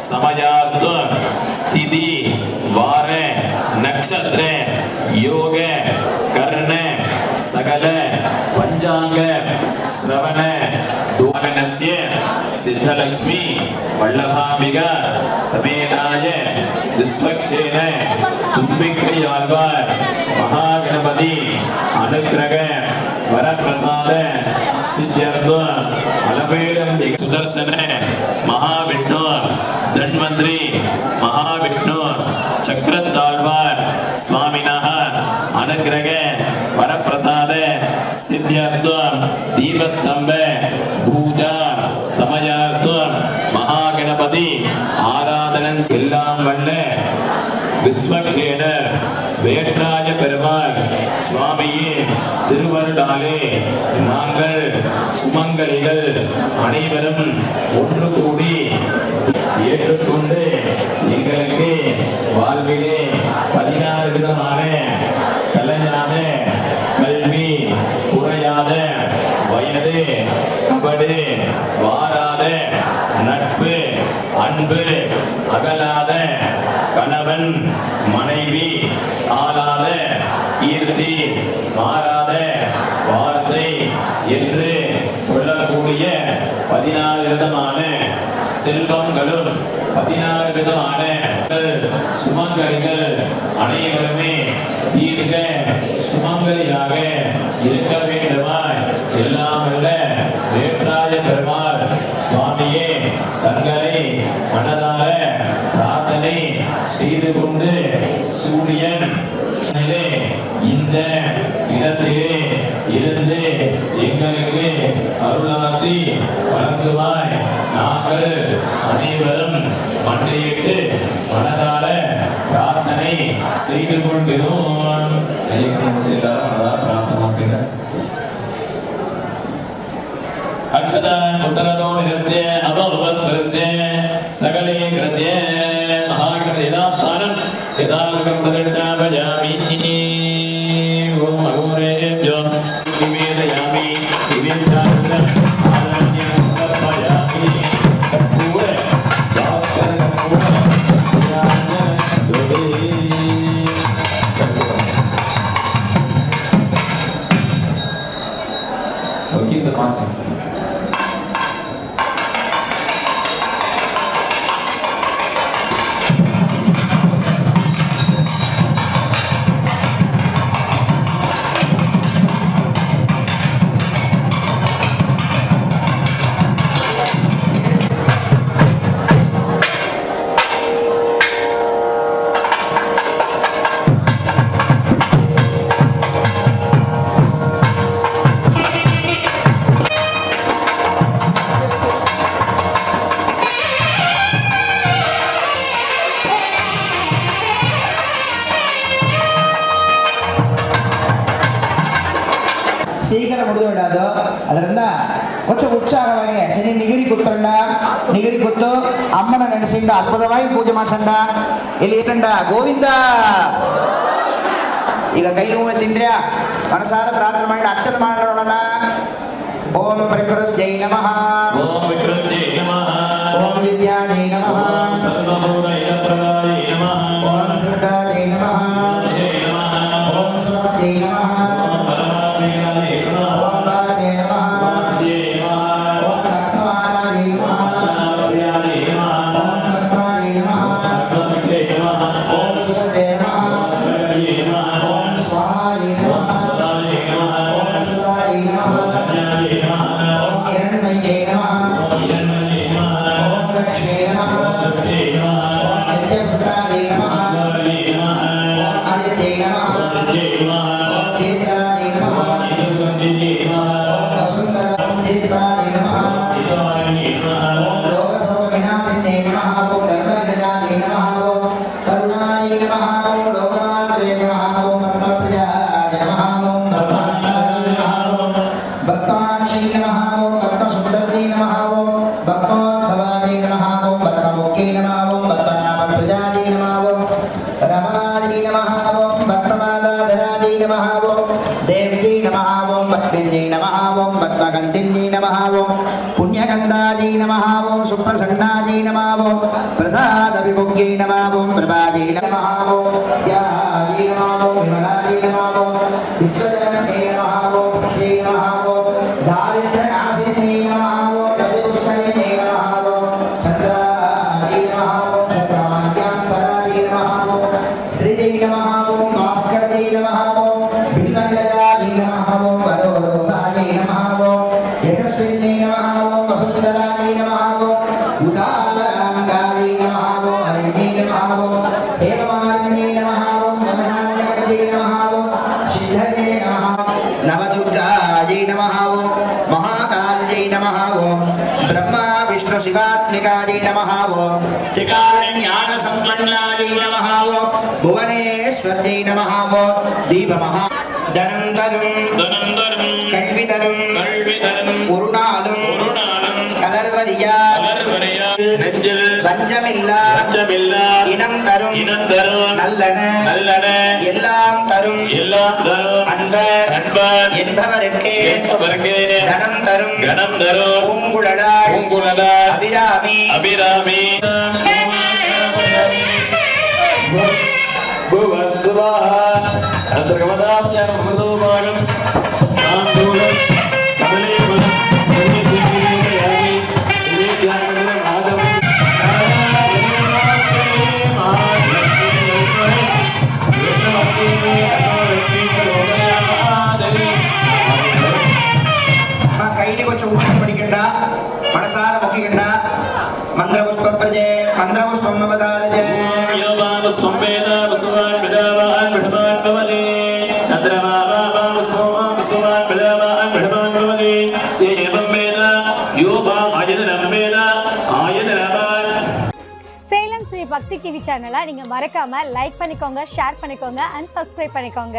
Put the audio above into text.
சமயார்த்த ஸ்திதி வார நட்சத்திர யோக கர்ண சகல பஞ்சாங்க சிரவண துவகனஸ்ய சித்தலக்ஷ்மி வல்லபாம்பிக சமேதாய விஸ்வக்ஷேன தும்பிக்கையாழ்வார் மகாகணபதி அனுக்கிரக வரப்பிரசாத சித்தியர்த்த அளவேலம் சுதர்சன மகாவிட்டு சக்கரத்தாழ்வார் சுவாமினः அனுகிரக வரப்பிரசாத சித்தியார்த்தம் தீபஸ்தம்ப பூஜா சமயார்த்தம் மகாகணபதி ஆராதனம் எல்லாம் வல்ல விஸ்வக்ஷேனர் வேட்ராஜ பெருமாள் சுவாமியே திருவருடாலே நாங்கள் சுமங்கலிகள் அனைவரும் ஒன்று கூடி ஏற்றுக்கொண்டு அன்பு அகலாத கணவன் மனைவி ஆளாத கீர்த்தி மாறாத வார்த்தை என்று சொல்லக்கூடிய பதினாறு விதமான செல்வங்களும் பதினாறு விதமான சுமங்கலிகள் அனைவருமே தீர்க்க சுமங்கலியாக இருக்க வேண்டுமா? எல்லாம் அல்ல. ஆண்டவரே அருளாசி வழங்குவாய். நாங்கள் அனைவரும் மண்டையிட்டு மனதார பிரார்த்தனை செய்து கொண்டிருவோம் பிரார்த்தனை செய்த அக்ஷதான் சகலே கிருத்ய மகாகிருத ஸ்தானம் யதா முகம் ஓம் அகோரேப்யோ. നിവേദയാമി Okay, the. ಮುರಿದೋಡೋದು ಅದರಿಂದ ಹೊಸ ಉತ್ಸಾಹವಾಗಿ ಸರಿ ನಿಗಿರಿ ಕೂತ್ಕೊಂಡ ನಿಗಿರಿ ಕೂತು ಅಮ್ಮನ ನೆನೆಸಿಂದ ಅದ್ಭುತವಾಗಿ ಪೂಜೆ ಮಾಡ್ಸಂಡ ಇಲ್ಲಿ ಏಕಂಡ ಗೋವಿಂದ ಈಗ ಕೈ ನೋವು ತಿಂದ್ರ್ಯಾ ಮನಸಾರ ಪ್ರಾರ್ಥನೆ ಮಾಡಿ ಅರ್ಚನೆ ಮಾಡೋಣ ಓಂ ಪ್ರಕೃತ್ ಜೈ ನಮಃ ಓಂ ವಿಕೃತ್ ಜೈ ನಮಃ ಓಂ ವಿದ್ಯಾ ಜೈ ನಮಃ ಓಂ ಸೃತ ಜೈ ನಮಃ ಓಂ ಸ್ವ ಜೈ ನಮಃ नमः प्रसाद विभुज्ञै नमः ॐ प्रभाजे नमः ॐ ध्याये नमः ॐ विमलाये नमः ॐ विश्वजनने नमः ॐ श्री नमः ॐ दारिद्र्यनाशिने नवदुर्गायै नमः ओं महाकाल्यै नमः ओं ब्रह्मा विष्णुशिवात्मिकायै नमः ओं त्रिकालज्ञानसम्पन्नायै नमः ओं भुवनेश्वर्यै नमः ओं दीपमहा धनन्तरं धनन्तरं कल्वितरं कल्वितरं उरुणालं उरुणालं कलर्वरिया कलर्वरिया नञ्जल வஞ்சமில்லா வஞ்சமில்லா இனம் தரும் இனம் தரும் நல்லன நல்லன எல்லாம் தரும் எல்லாம் தரும் அன்பர் அன்பர் என்பவருக்கு என்பவருக்கு தனம் தரும் தனம் தரும் பூங்குழலா பூங்குழலா அபிராமி அபிராமி. குவஸ்வாஹ அஸ்ரகமதாம்யம் மதுமாகம் மனசார முக்கிக்கிட்டா மந்திர புஷ்ப பிரஜே மந்திர புஷ்பம் அவதாரஜே சேலம் ஸ்ரீ பக்தி டிவி சேனலை நீங்க மறக்காம லைக் பண்ணிக்கோங்க ஷேர் பண்ணிக்கோங்க அண்ட் சப்ஸ்கிரைப் பண்ணிக்கோங்க.